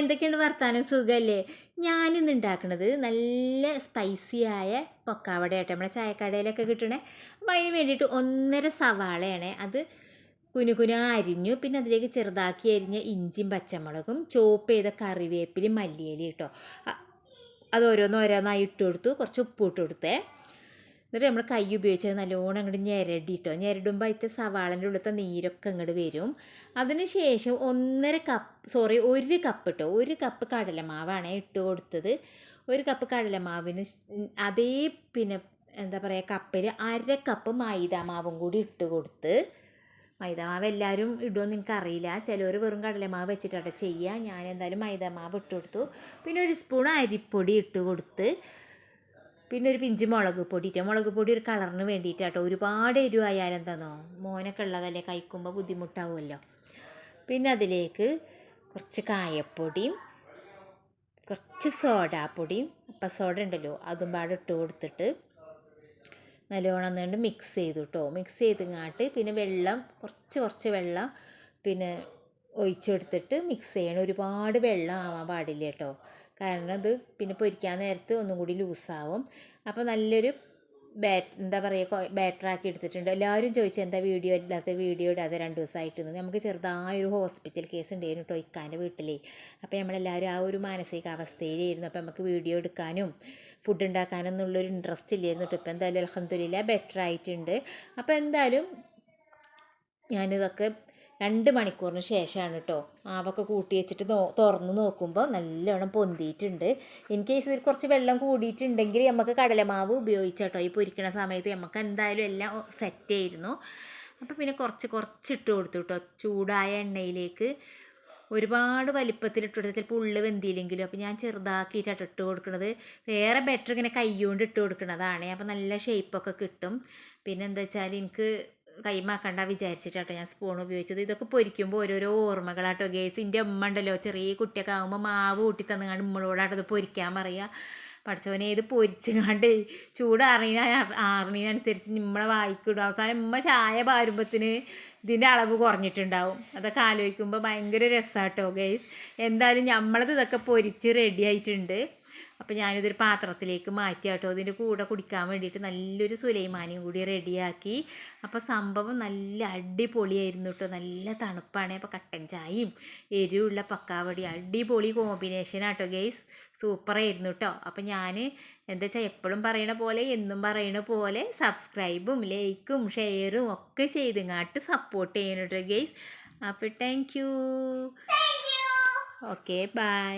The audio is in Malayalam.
എന്തൊക്കെയുണ്ട് വർത്താനം? സുഖമല്ലേ ഞാനിന്ന് ഉണ്ടാക്കുന്നത് നല്ല സ്പൈസി ആയ പൊക്കാവട ആട്ടെ നമ്മളെ ചായക്കടയിലൊക്കെ കിട്ടണേ. അപ്പോൾ അതിന് വേണ്ടിയിട്ട് ഒന്നര സവാളയാണ്. അത് കുനുകുന അരിഞ്ഞു. പിന്നെ അതിലേക്ക് ചെറുതാക്കി അരിഞ്ഞ ഇഞ്ചിയും പച്ചമുളകും ചോപ്പ് ചെയ്ത കറിവേപ്പിലും മല്ലിയിലും കേട്ടോ അത് ഓരോന്ന് ഓരോന്നായി ഇട്ട് കൊടുത്തു. കുറച്ച് ഉപ്പ് ഇട്ട് കൊടുത്തേ. എന്നിട്ട് നമ്മൾ കൈ ഉപയോഗിച്ച് നല്ലോണം അങ്ങോട്ട് ഞെരടി കേട്ടോ ഞെരടുമ്പോൾ അതിന്റെ സവാളന്റെ ഉള്ളിലത്തെ നീരൊക്കെ അങ്ങോട്ട് വരും. അതിന് ശേഷം ഒന്നര കപ്പ് സോറി ഒരു കപ്പ് ഇട്ടോ. ഒരു കപ്പ് കടലമാവാണ് ഇട്ട് കൊടുത്തത്. ഒരു കപ്പ് കടലമാവിന് അതേ പിന്നെ എന്താ പറയുക കപ്പിൽ അര കപ്പ് മൈദാമാവും കൂടി ഇട്ട് കൊടുത്ത്. മൈദാമാവ് എല്ലാവരും ഇടുമെന്ന് എനിക്കറിയില്ല. ചിലവർ വെറും കടലമാവ് വെച്ചിട്ടാണ് ചെയ്യുക ഞാൻ എന്തായാലും മൈദാമാവ് ഇട്ട് കൊടുത്തു. പിന്നെ ഒരു സ്പൂൺ അരിപ്പൊടി ഇട്ട് കൊടുത്ത്. പിന്നെ ഒരു പിഞ്ച് മുളക് പൊടി ഇട്ട. മുളക് പൊടി ഒരു കളറിന് വേണ്ടിയിട്ടാട്ടോ. ഒരുപാട് എരിവായാലും എന്താണോ മോനൊക്കെ ഉള്ളതല്ലേ കഴിക്കുമ്പോൾ ബുദ്ധിമുട്ടാവുമല്ലോ. പിന്നെ അതിലേക്ക് കുറച്ച് കായപ്പൊടിയും കുറച്ച് സോഡാപ്പൊടിയും അപ്പം സോഡ ഉണ്ടല്ലോ അതും പാടെ ഇട്ട് കൊടുത്തിട്ട് നല്ലോണം നീണ്ട് മിക്സ് ചെയ്തു കേട്ടോ മിക്സ് ചെയ്തിങ്ങാട്ട് പിന്നെ വെള്ളം കുറച്ച് കുറച്ച് വെള്ളം പിന്നെ ഒഴിച്ചെടുത്തിട്ട് മിക്സ് ചെയ്യണം. ഒരുപാട് വെള്ളം ആവാൻ പാടില്ല കേട്ടോ. കാരണം അത് പിന്നെ പൊരിക്കാൻ നേരത്ത് ഒന്നും കൂടി ലൂസാവും. അപ്പോൾ നല്ലൊരു ബാറ്റ് എന്താ പറയുക ബാറ്ററാക്കി എടുത്തിട്ടുണ്ട്. എല്ലാവരും ചോദിച്ചു എന്താ വീഡിയോ ഇല്ലാത്ത വീഡിയോ ഇടാതെ രണ്ട് ദിവസമായിട്ടൊന്നും നമുക്ക് ചെറുതായൊരു ഹോസ്പിറ്റൽ കേസ് ഉണ്ടായിരുന്നു കേട്ടോ ഇക്കാന്റെ വീട്ടിലേ. അപ്പോൾ നമ്മളെല്ലാവരും ആ ഒരു മാനസികാവസ്ഥയിലായിരുന്നു. അപ്പോൾ നമുക്ക് വീഡിയോ എടുക്കാനും ഫുഡ് ഉണ്ടാക്കാനും എന്നുള്ളൊരു ഇൻട്രസ്റ്റ് ഇല്ലായിരുന്നു കേട്ടോ ഇപ്പോൾ എന്തായാലും അലഹമ്മദില്ല ബെറ്റർ ആയിട്ടുണ്ട്. അപ്പോൾ എന്തായാലും ഞാനിതൊക്കെ രണ്ട് മണിക്കൂറിന് ശേഷമാണ് കേട്ടോ ആവൊക്കെ കൂട്ടി വെച്ചിട്ട് തുറന്ന് നോക്കുമ്പോൾ നല്ലോണം പൊന്തിയിട്ടുണ്ട്. ഇൻ കേസ് ഇതിൽ കുറച്ച് വെള്ളം കൂടിയിട്ടുണ്ടെങ്കിൽ നമുക്ക് കടലമാവ് ഉപയോഗിച്ചാട്ടോ ഈ പൊരിക്കണ സമയത്ത് നമുക്ക് എന്തായാലും എല്ലാം സെറ്റ് ആയിരുന്നു. അപ്പോൾ പിന്നെ കുറച്ച് കുറച്ച് ഇട്ട് കൊടുത്തു കേട്ടോ ചൂടായ എണ്ണയിലേക്ക് ഒരുപാട് വലിപ്പത്തിൽ ഇട്ട് കൊടുത്താൽ ചിലപ്പോൾ ഉള്ളു വെന്തിയില്ലെങ്കിലും അപ്പോൾ ഞാൻ ചെറുതാക്കിയിട്ടാണ് ഇട്ട് കൊടുക്കുന്നത് വേറെ ബെറ്റർ ഇങ്ങനെ കൈ കൊണ്ട് ഇട്ട് കൊടുക്കുന്നതാണ് അപ്പോൾ നല്ല ഷേപ്പൊക്കെ കിട്ടും. പിന്നെ എന്താ വെച്ചാൽ എനിക്ക് കൈമാക്കണ്ട വിചാരിച്ചിട്ടാട്ടോ ഞാൻ സ്പൂൺ ഉപയോഗിച്ചത്. ഇതൊക്കെ പൊരിക്കുമ്പോൾ ഓരോരോ ഓർമ്മകളാട്ടോ. ഗേസ് എന്റെ അമ്മ ഉണ്ടല്ലോ ചെറിയ കുട്ടിയൊക്കെ ആകുമ്പോൾ മാവ് കൂട്ടി തന്നുകൊണ്ട് നമ്മളോടാട്ടോ ഇത് പൊരിക്കാൻ പറയുക പഠിച്ചവനെ ഇത് പൊരിച്ചുകാണ്ട് ചൂട് അറിയണ ആറിനനുസരിച്ച് നമ്മളെ വായിക്കിടും. അവസാനം ഉമ്മ ചായ പാരുമ്പത്തിന് ഇതിന്റെ അളവ് കുറഞ്ഞിട്ടുണ്ടാവും. അതൊക്കെ ആലോചിക്കുമ്പോൾ ഭയങ്കര രസമാട്ടോ ഗൈസ് എന്തായാലും നമ്മളത് ഇതൊക്കെ പൊരിച്ച് റെഡി ആയിട്ടുണ്ട്. അപ്പോൾ ഞാനിതൊരു പാത്രത്തിലേക്ക് മാറ്റി കേട്ടോ. ഇതിന്റെ കൂടെ കുടിക്കാൻ വേണ്ടിയിട്ട് നല്ലൊരു സുലൈമാനിയും കൂടി റെഡിയാക്കി. അപ്പോൾ സംഭവം നല്ല അടിപൊളിയായിരുന്നു കേട്ടോ. നല്ല തണുപ്പാണ്. അപ്പോൾ കട്ടൻ ചായയും എരിവുള്ള പക്കാവടി അടിപൊളി കോമ്പിനേഷൻ കേട്ടോ ഗെയ്സ് സൂപ്പറായിരുന്നു കേട്ടോ. അപ്പോൾ ഞാൻ എന്താ വെച്ചാൽ എപ്പോഴും പറയണ പോലെ എന്നും പറയണ പോലെ സബ്സ്ക്രൈബും ലൈക്കും ഷെയറും ഒക്കെ ചെയ്തിങ്ങാട്ട് സപ്പോർട്ട് ചെയ്യണം കേട്ടോ ഗെയ്സ് അപ്പോൾ താങ്ക് യു ഓക്കെ ബൈ